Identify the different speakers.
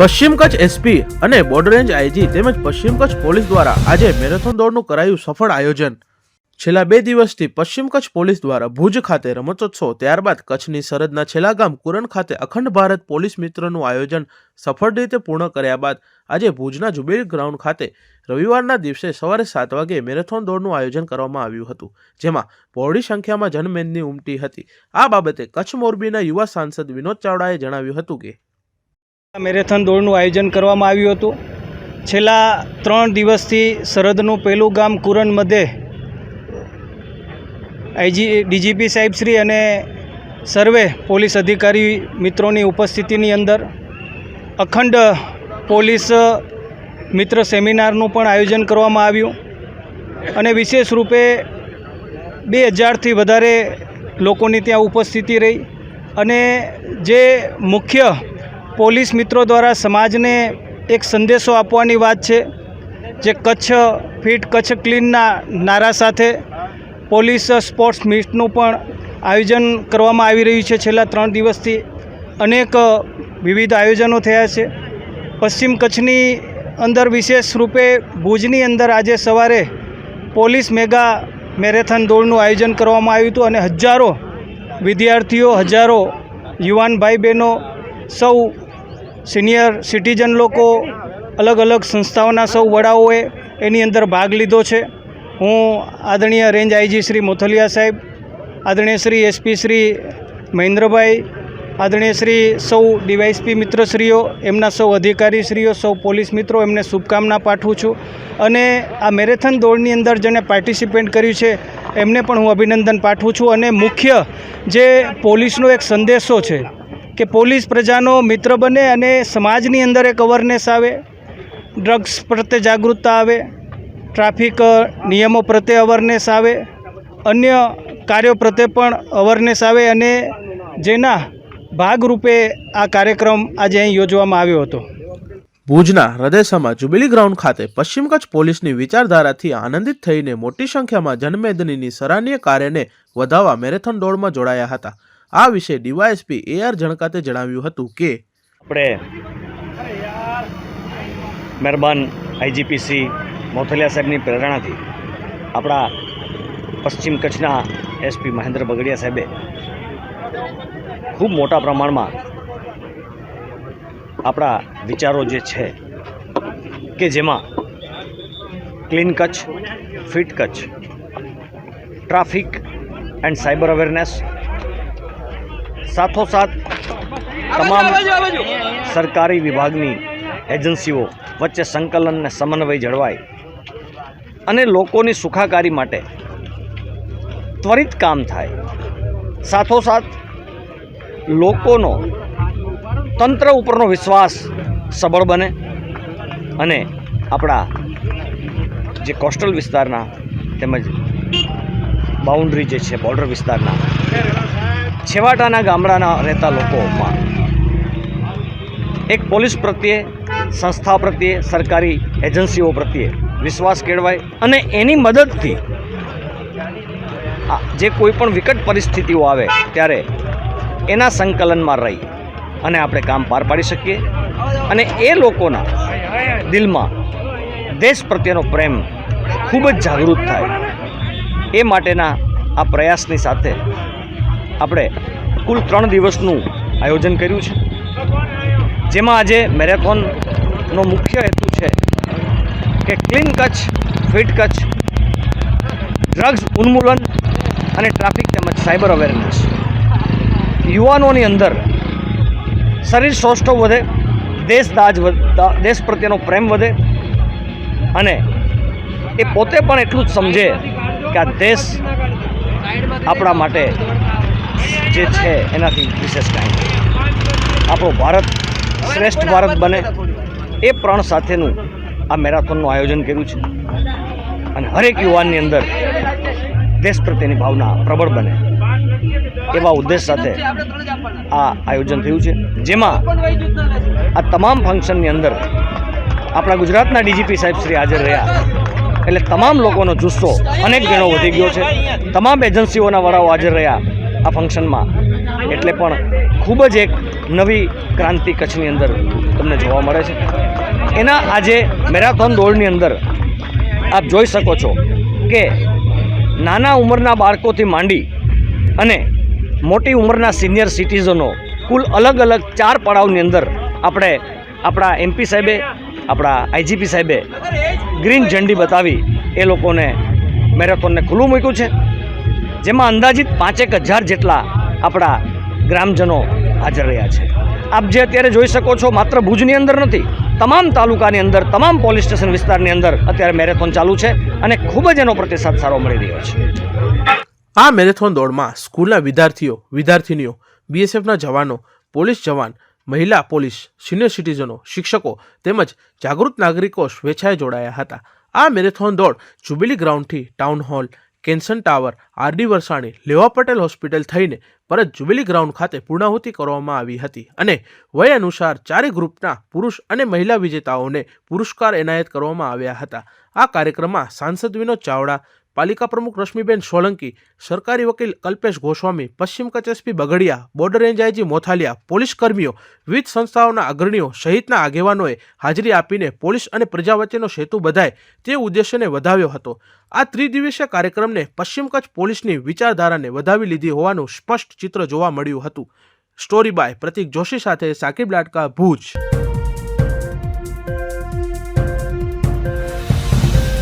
Speaker 1: પશ્ચિમ કચ્છ એસપી અને border range IG તેમજ પશ્ચિમ કચ્છ પોલીસ દ્વારા આજે મેરેથોન દોડનું કરાયું સફળ આયોજન. છેલ્લા બે દિવસથી પશ્ચિમ કચ્છ પોલીસ દ્વારા ભુજ ખાતે રમતોત્સવ, ત્યારબાદ કચ્છની સરહદના છેલ્લા ગામ કુરન ખાતે અખંડ ભારત પોલીસ મિત્રનું આયોજન સફળ રીતે પૂર્ણ કર્યા બાદ આજે ભુજના જુબેલ ગ્રાઉન્ડ ખાતે રવિવારના દિવસે સવારે સાત વાગે મેરેથોન દોડનું આયોજન કરવામાં આવ્યું હતું, જેમાં બહોળી સંખ્યામાં જનમેદની ઉમટી હતી. આ બાબતે કચ્છ મોરબીના યુવા સાંસદ વિનોદ ચાવડાએ જણાવ્યું હતું કે
Speaker 2: મેરેથોન દોડનું આયોજન કરવામાં આવ્યું હતું. છેલ્લા ત્રણ દિવસથી સરહદનું પહેલું ગામ કુરન મધ્યે આઈજી, ડીજીપી સાહેબશ્રી અને સર્વે પોલીસ અધિકારી મિત્રોની ઉપસ્થિતિની અંદર અખંડ પોલીસ મિત્ર સેમિનારનું પણ આયોજન કરવામાં આવ્યું અને વિશેષ રૂપે બે હજારથી વધારે લોકોની ત્યાં ઉપસ્થિતિ રહી અને જે મુખ્ય પોલીસ મિત્રો દ્વારા સમાજને એક સંદેશો આપવાની વાત છે, જે કચ્છ ફિટ કચ્છ ક્લીનના નારા સાથે પોલીસ સ્પોર્ટ્સ મીટનું પણ આયોજન કરવામાં આવી રહ્યું છે છેલ્લા ત્રણ દિવસથી. અનેક વિવિધ આયોજનો થયા છે. પશ્ચિમ કચ્છની અંદર વિશેષ રૂપે ભુજની અંદર આજે સવારે પોલીસ મેગા મેરેથોન દોડનું આયોજન કરવામાં આવ્યું હતું અને હજારો વિદ્યાર્થીઓ, હજારો યુવાન ભાઈ બહેનો સૌ સિનિયર સિટીઝન લોકો અલગ અલગ સંસ્થાઓના સૌ વડાઓએ એની અંદર ભાગ લીધો છે. હું આદરણીય રેન્જ આઈજી શ્રી મોથલિયા સાહેબ, આદરણીય શ્રી એસપી શ્રી મહેન્દ્રભાઈ, આદરણીય શ્રી સૌ ડીવાયસપી મિત્રશ્રીઓ, એમના સૌ અધિકારીશ્રીઓ, સૌ પોલીસ મિત્રો, એમને શુભકામના પાઠવું છું. અને આ મેરેથોન દોડની અંદર જેને પાર્ટિસિપેટ કર્યું છે, એમને પણ હું અભિનંદન પાઠવું છું. અને મુખ્ય જે પોલીસનો એક સંદેશો છે કે પોલીસ પ્રજાનો મિત્ર બને અને સમાજની અંદર એક અવેરનેસ આવે ડ્રગ્સ પ્રત્યે જાગૃતતા આવે ટ્રાફિક નિયમો પ્રત્યે અવેરનેસ આવે, અન્ય કાર્યો પ્રત્યે પણ અવેરનેસ આવે અને જેના ભાગરૂપે આ કાર્યક્રમ આજે અહીં યોજવામાં આવ્યો હતો.
Speaker 1: ભુજના હૃદયસમાં જુબિલી ગ્રાઉન્ડ ખાતે પશ્ચિમ કચ્છ પોલીસની વિચારધારાથી આનંદિત થઈને મોટી સંખ્યામાં જનમેદનીની સરાહનીય કાર્યને વધાવવા મેરેથોન દોડમાં જોડાયા હતા. આ વિશે ડીવાયએસપી એ આર જણકાતે જણાવ્યું હતું કે
Speaker 3: આપણે મહેરબાન આઈજીપીસી મોથલિયા સાહેબની પ્રેરણાથી આપણા પશ્ચિમ કચ્છના એસપી મહેન્દ્ર બગડિયા સાહેબે ખૂબ મોટા પ્રમાણમાં આપણા વિચારો જે છે કે જેમાં clean Kutch, fit Kutch, traffic and cyber awareness સાથોસાથ તમામ સરકારી વિભાગની એજન્સીઓ વચ્ચે સંકલન અને સમન્વય જળવાય અને લોકોની સુખાકારી માટે ત્વરિત કામ થાય. સાથોસાથ લોકોનો તંત્ર ઉપરનો વિશ્વાસ સબળ બને અને આપણા જે કોસ્ટલ વિસ્તારના તેમજ બાઉન્ડ્રી જે છે બોર્ડર વિસ્તારના છેવાડાના ગામડાના રહેતા લોકોમાં એક પોલીસ પ્રત્યે, સંસ્થા પ્રત્યે, સરકારી એજન્સીઓ પ્રત્યે વિશ્વાસ કેળવાય અને એની મદદથી જે કોઈ પણ વિકટ પરિસ્થિતિઓ આવે ત્યારે એના સંકલનમાં રહી અને આપણે કામ પાર પાડી શકીએ અને એ લોકોના દિલમાં દેશ પ્રત્યેનો પ્રેમ ખૂબ જ જાગૃત થાય એ માટેના આ પ્રયાસની સાથે આપણે કુલ ત્રણ દિવસનું આયોજન કર્યું છે. જેમાં આજે મેરેથોનનો મુખ્ય હેતુ છે કે clean Kutch, fit Kutch, drugs ઉન્મૂલન અને ટ્રાફિક તેમજ સાયબર અવેરનેસ. યુવાનોની અંદર શરીર સૌષ્ઠવ વધે, દેશ દાજ દેશ પ્રત્યેનો પ્રેમ વધે અને એ પોતે પણ એટલું જ સમજે કે આ દેશ આપણા માટે જે છે એનાથી વિશેષ કાંઈ આપણો ભારત શ્રેષ્ઠ ભારત બને એ પ્રણ સાથેનું આ મેરાથોનનું આયોજન કર્યું છે. અને હરેક યુવાનની અંદર દેશ પ્રત્યેની ભાવના પ્રબળ બને. એવા ઉદ્દેશ સાથે આ આયોજન થયું છે. જેમાં આ તમામ ફંક્શનની અંદર આપણા ગુજરાતના ડીજીપી સાહેબ શ્રી હાજર રહ્યા. એટલે તમામ લોકોનો જુસ્સો અનેક ગણો વધી ગયો છે. તમામ એજન્સીઓના વડાઓ હાજર રહ્યા. આ ફંક્શનમાં એટલે પણ ખૂબ જ એક નવી ક્રાંતિ કચ્છની અંદર તમને જોવા મળે છે. એના આજે મેરાથોન દોડની અંદર આપ જોઈ શકો છો કે નાના ઉંમરના બાળકોથી માંડી અને મોટી ઉંમરના સિનિયર સિટીઝનો કુલ અલગ અલગ ચાર પડાવની અંદર આપણે આપણા એમપી સાહેબે, આપણા આઈજીપી સાહેબે ગ્રીન ઝંડી બતાવી એ લોકોને મેરેથોનને ખુલ્લું મૂક્યું છે. જેમાં અંદાજિત પાંચેક હજાર જેટલા આપણા ગ્રામજનો હાજર રહ્યા છે. આપ જે અત્યારે જોઈ શકો છો, માત્ર ભુજની અંદર નથી, તમામ તાલુકાની અંદર, તમામ પોલીસ સ્ટેશન વિસ્તારની અંદર અત્યારે મેરેથોન ચાલુ છે અને ખૂબ જ એનો પ્રતિસાદ સારો મળી રહ્યો છે.
Speaker 1: આ મેરેથોન દોડમાં સ્કૂલના વિદ્યાર્થીઓ, વિદ્યાર્થીનીઓ બીએસએફના જવાનો, પોલીસ જવાન, મહિલા પોલીસ, સિનિયર સિટીઝનો, શિક્ષકો તેમજ જાગૃત નાગરિકો સ્વેચ્છાએ જોડાયા હતા. આ મેરેથોન દોડ જુબિલી ગ્રાઉન્ડથી town hall કેન્સન tower RD Varsani, Leva Patel hospital થઈને પરત જુબિલી ગ્રાઉન્ડ ખાતે પૂર્ણાહુતિ કરવામાં આવી હતી અને વય અનુસાર ચારે ગ્રુપના પુરુષ અને મહિલા વિજેતાઓને પુરસ્કાર એનાયત કરવામાં આવ્યા હતા. આ કાર્યક્રમમાં સાંસદ વિનોદ ચાવડા પાલિકા પ્રમુખ રશ્મિબેન સોલંકી, સરકારી વકીલ કલ્પેશ ગોસ્વામી, પશ્ચિમ Kutch SP Bagadia, border range Mothaliya, police કર્મીઓ, વિવિધ સંસ્થાઓના અગ્રણીઓ સહિતના આગેવાનોએ હાજરી આપીને પોલીસ અને પ્રજા વચ્ચેનો સેતુ બધાય તે ઉદ્દેશ્યને વધાવ્યો હતો. આ ત્રિદિવસીય કાર્યક્રમને પશ્ચિમ કચ્છ પોલીસની વિચારધારાને વધાવી લીધી હોવાનું સ્પષ્ટ ચિત્ર જોવા મળ્યું હતું. સ્ટોરી બાય પ્રતિક જોશી સાથે સાકિબ લાટકા, ભુજ.